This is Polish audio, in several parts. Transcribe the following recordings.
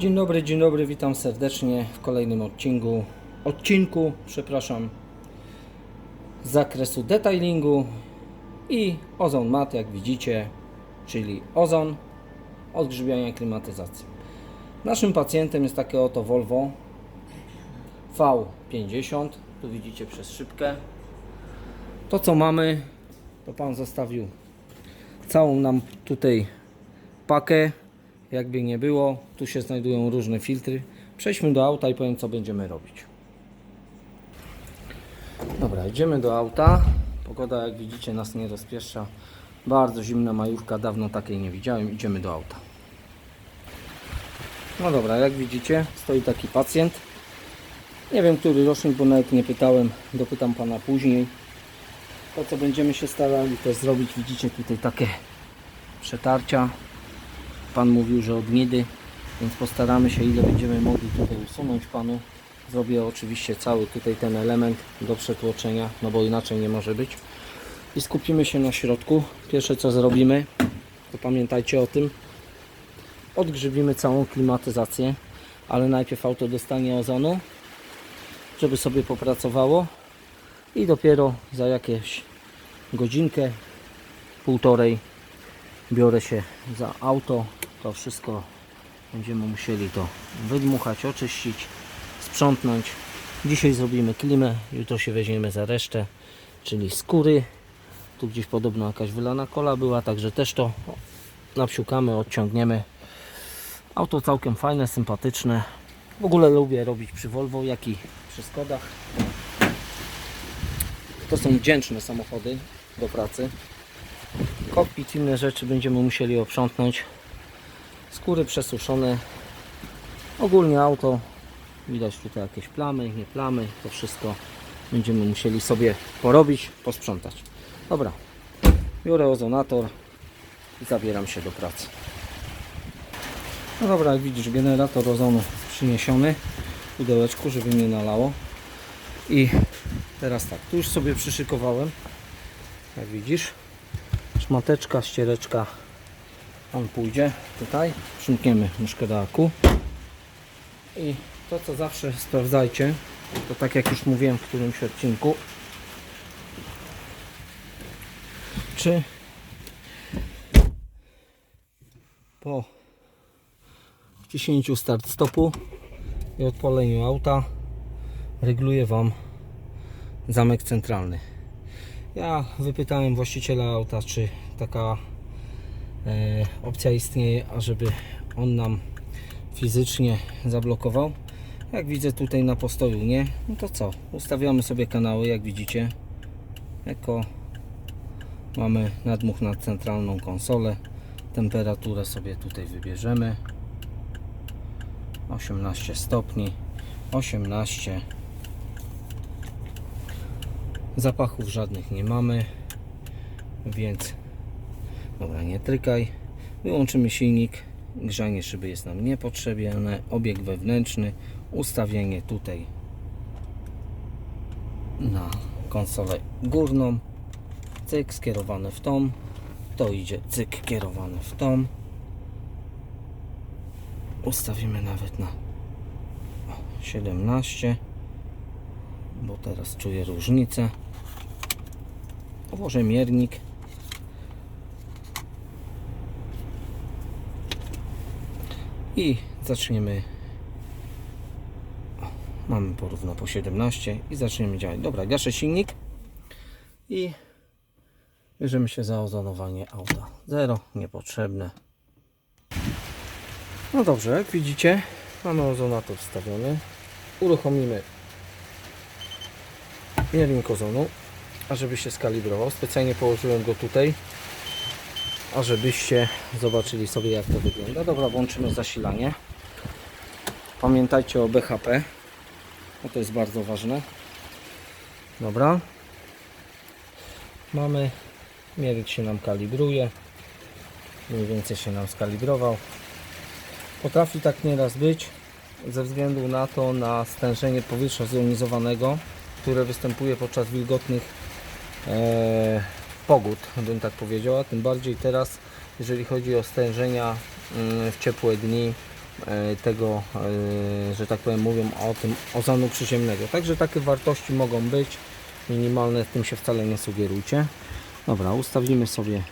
Dzień dobry, dzień dobry, witam serdecznie w kolejnym odcinku, odcinku, przepraszam, z zakresu detailingu i ozon mat, jak widzicie, czyli ozon, odgrzybiania klimatyzacji. Naszym pacjentem jest takie oto Volvo V50, tu widzicie przez szybkę. To co mamy, to Pan zostawił całą nam tutaj pakę, jakby nie było. Tu się znajdują różne filtry. Przejdźmy do auta i powiem co będziemy robić. Dobra, idziemy do auta. Pogoda jak widzicie nas nie rozpieszcza. Bardzo zimna majówka, dawno takiej nie widziałem. Idziemy do auta. No dobra, jak widzicie stoi taki pacjent. Nie wiem który rocznik, bo nawet nie pytałem. Dopytam pana później. To co będziemy się starali to zrobić, widzicie tutaj takie przetarcia. Pan mówił, że od gnidy, więc postaramy się ile będziemy mogli tutaj usunąć panu. Zrobię oczywiście cały tutaj ten element do przetłoczenia, no bo inaczej nie może być. I skupimy się na środku. Pierwsze co zrobimy, to pamiętajcie o tym, odgrzebimy całą klimatyzację, ale najpierw auto dostanie ozonu, żeby sobie popracowało i dopiero za jakieś godzinkę, półtorej biorę się za auto. To wszystko będziemy musieli to wydmuchać, oczyścić, sprzątnąć. Dzisiaj zrobimy klimę, jutro się weźmiemy za resztę, czyli skóry. Tu gdzieś podobno jakaś wylana kola była, także też to napsiukamy, odciągniemy. Auto całkiem fajne, sympatyczne. W ogóle lubię robić przy Volvo, jak i przy Skodach. To są wdzięczne samochody do pracy. Kokpit, inne rzeczy będziemy musieli oprzątnąć. Skóry przesuszone. Ogólnie auto. Widać tutaj jakieś plamy, nie plamy. To wszystko będziemy musieli sobie porobić, posprzątać. Dobra. Biorę ozonator i zabieram się do pracy. No dobra, jak widzisz, generator ozonu przyniesiony w pudełeczku, żeby nie nalało. I teraz tak, tu już sobie przyszykowałem. Jak widzisz, szmateczka, ściereczka. On pójdzie tutaj. Przymkniemy myszkę do aku. I to co zawsze sprawdzajcie, to tak jak już mówiłem w którymś odcinku, czy po wciśnięciu start stopu i odpaleniu auta reguluje Wam zamek centralny. Ja wypytałem właściciela auta, czy taka opcja istnieje, ażeby on nam fizycznie zablokował. Jak widzę tutaj na postoju nie, no to co? Ustawiamy sobie kanały, jak widzicie. Eko. Mamy nadmuch na centralną konsolę. Temperaturę sobie tutaj wybierzemy. 18 stopni. 18 Zapachów żadnych nie mamy, więc dobra, nie trykaj. Wyłączymy silnik. Grzanie szyby jest nam niepotrzebne. Obieg wewnętrzny. Ustawienie tutaj na konsolę górną. Cyk skierowane w tą. To idzie cyk kierowane w tą. Ustawimy nawet na o, 17 bo teraz czuję różnicę. Włożę miernik. I zaczniemy. Mamy porówno po 17 i zaczniemy działać. Dobra, gaszę silnik i bierzemy się za ozonowanie auta. Zero, niepotrzebne. No dobrze, jak widzicie, mamy ozonator wstawiony. Uruchomimy miernik ozonu, ażeby się skalibrował. Specjalnie położyłem go tutaj, ażebyście zobaczyli sobie jak to wygląda. Dobra, włączymy zasilanie. Pamiętajcie o BHP, bo to jest bardzo ważne. Dobra. Mamy, miernik się nam kalibruje. Mniej więcej się nam skalibrował. Potrafi tak nieraz być, ze względu na to, na stężenie powietrza zjonizowanego, które występuje podczas wilgotnych e, pogód, bym tak powiedział, a tym bardziej teraz, jeżeli chodzi o stężenia mm, w ciepłe dni e, tego, e, że tak powiem, mówią o tym ozonu przyziemnego. Także takie wartości mogą być minimalne, tym się wcale nie sugerujcie. Dobra, ustawimy sobie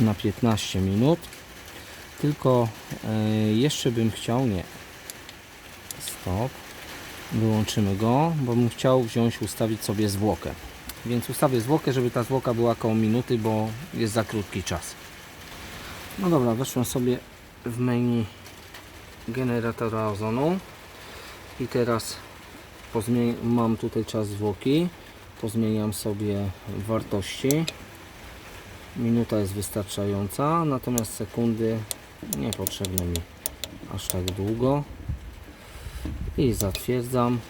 na 15 minut. Tylko e, jeszcze bym chciał, nie, stop, wyłączymy go, bo bym chciał wziąć, ustawić sobie zwłokę. Więc ustawię zwłokę, żeby ta zwłoka była koło minuty, bo jest za krótki czas. No dobra, weszłem sobie w menu generatora ozonu i teraz mam tutaj czas zwłoki. Pozmieniam sobie wartości. Minuta jest wystarczająca, natomiast sekundy niepotrzebne mi aż tak długo. I zatwierdzam.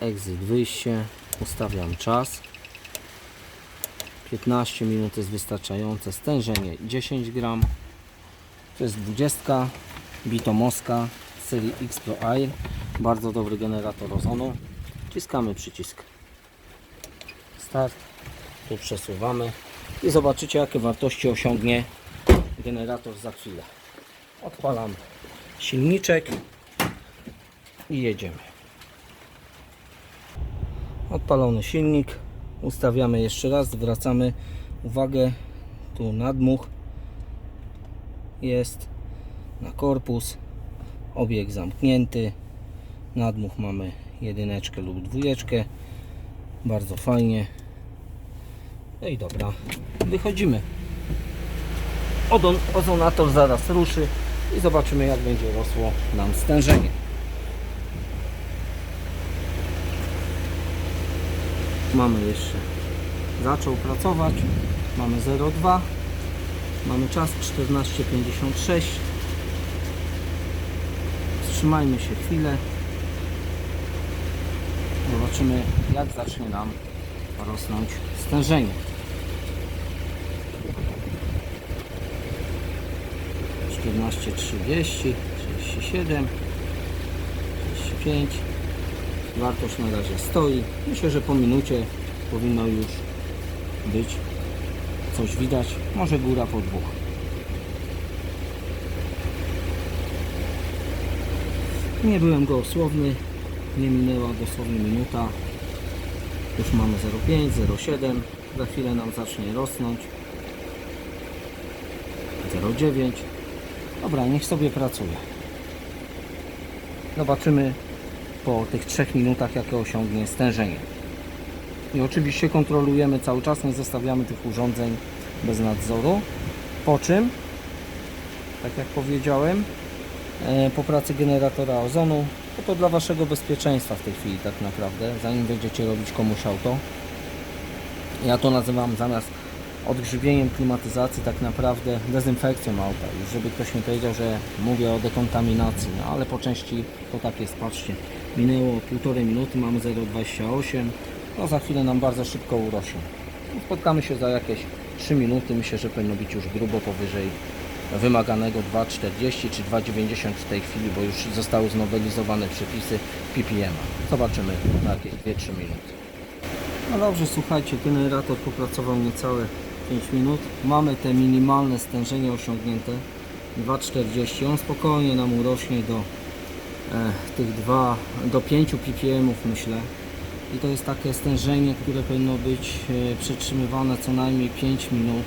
Exit wyjście. Ustawiam czas. 15 minut jest wystarczające. Stężenie 10 gram. To jest 20 Bitomoska serii X Pro Air. Bardzo dobry generator ozonu. Wciskamy przycisk Start. Tu przesuwamy i zobaczycie jakie wartości osiągnie generator za chwilę. Odpalam silniczek i jedziemy. Odpalony silnik. Ustawiamy jeszcze raz, zwracamy uwagę tu nadmuch jest na korpus, obieg zamknięty, nadmuch mamy jedyneczkę lub dwójeczkę, bardzo fajnie. No i dobra, wychodzimy. Ozonator zaraz ruszy i zobaczymy jak będzie rosło nam stężenie. Mamy jeszcze zaczął pracować. Mamy 0,2. Mamy czas 14,56. Wstrzymajmy się chwilę. Zobaczymy jak zacznie nam rosnąć stężenie. 14,30, 37, 35. Wartość na razie stoi. Myślę, że po minucie powinno już być coś widać. Może góra po dwóch. Nie byłem gołosłowny. Nie minęła dosłownie minuta. Już mamy 0,5, 0,7. Za chwilę nam zacznie rosnąć. 0,9. Dobra, niech sobie pracuje. Zobaczymy po tych 3 minutach jakie osiągnie stężenie. I oczywiście kontrolujemy cały czas, nie zostawiamy tych urządzeń bez nadzoru. Po czym, tak jak powiedziałem, e, po pracy generatora ozonu, to, to dla Waszego bezpieczeństwa w tej chwili tak naprawdę, zanim będziecie robić komuś auto. Ja to nazywam zamiast odgrzybieniem klimatyzacji tak naprawdę dezynfekcją auta. Już żeby ktoś nie powiedział, że mówię o dekontaminacji, no ale po części to tak jest, patrzcie. Minęło półtorej minuty, mamy 0,28 no za chwilę nam bardzo szybko urośnie. Spotkamy się za jakieś 3 minuty. Myślę, że powinno być już grubo powyżej wymaganego 2,40 czy 2,90 w tej chwili, bo już zostały znowelizowane przepisy ppm -a. Zobaczymy na jakieś 2-3 minuty. No dobrze, słuchajcie, generator popracował niecałe 5 minut. Mamy te minimalne stężenie osiągnięte 2,40. On spokojnie nam urośnie do tych 2, do 5 ppm myślę. I to jest takie stężenie, które powinno być e, przetrzymywane co najmniej 5 minut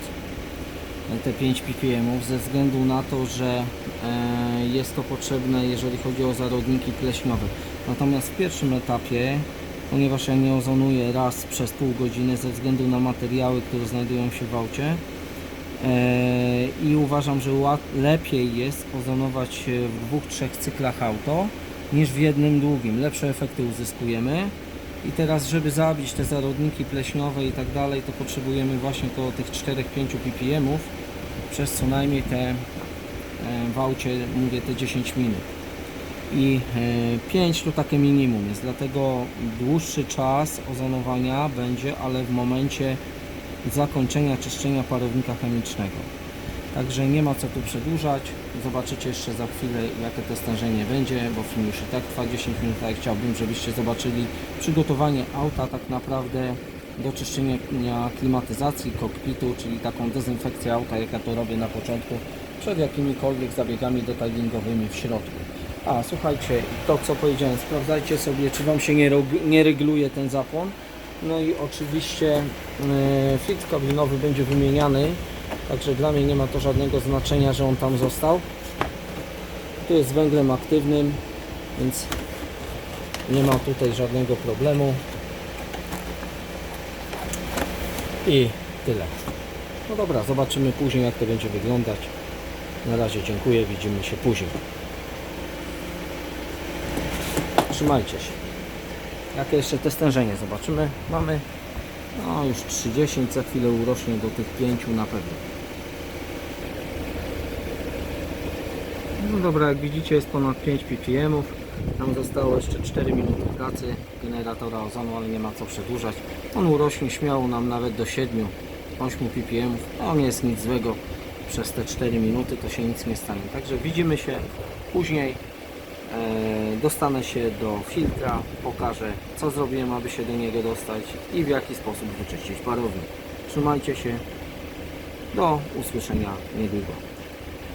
e, te 5 ppm ze względu na to, że e, jest to potrzebne jeżeli chodzi o zarodniki pleśniowe. Natomiast w pierwszym etapie ponieważ ja nie ozonuję raz przez pół godziny ze względu na materiały, które znajdują się w aucie i uważam, że lepiej jest ozonować w dwóch, trzech cyklach auto niż w jednym długim. Lepsze efekty uzyskujemy i teraz, żeby zabić te zarodniki pleśniowe i tak dalej, to potrzebujemy właśnie około tych 4-5 ppm przez co najmniej te e, w aucie, mówię, te 10 minut. I 5 to takie minimum jest, dlatego dłuższy czas ozonowania będzie, ale w momencie zakończenia czyszczenia parownika chemicznego. Także nie ma co tu przedłużać. Zobaczycie jeszcze za chwilę jakie to stężenie będzie, bo film już i tak trwa 10 minut, a ja chciałbym, żebyście zobaczyli przygotowanie auta tak naprawdę do czyszczenia klimatyzacji kokpitu, czyli taką dezynfekcję auta, jak ja to robię na początku, przed jakimikolwiek zabiegami detailingowymi w środku. A słuchajcie, to co powiedziałem, sprawdzajcie sobie, czy Wam się nie, nie rygluje ten zapłon. No i oczywiście filtr kabinowy będzie wymieniany, także dla mnie nie ma to żadnego znaczenia, że on tam został. Tu jest węglem aktywnym, więc nie ma tutaj żadnego problemu. I tyle. No dobra, zobaczymy później jak to będzie wyglądać. Na razie dziękuję, widzimy się później. Trzymajcie się. Jakie jeszcze te stężenie zobaczymy. Mamy no już 30, za chwilę urośnie do tych 5 na pewno. No dobra, jak widzicie jest ponad 5 ppm. Nam zostało jeszcze 4 minuty pracy generatora ozonu, ale nie ma co przedłużać. On urośnie śmiało nam nawet do 7, 8 ppm. To nie jest nic złego. Przez te 4 minuty to się nic nie stanie. Także widzimy się później. E, dostanę się do filtra, pokażę co zrobiłem, aby się do niego dostać i w jaki sposób wyczyścić parownik. Trzymajcie się. Do usłyszenia niedługo.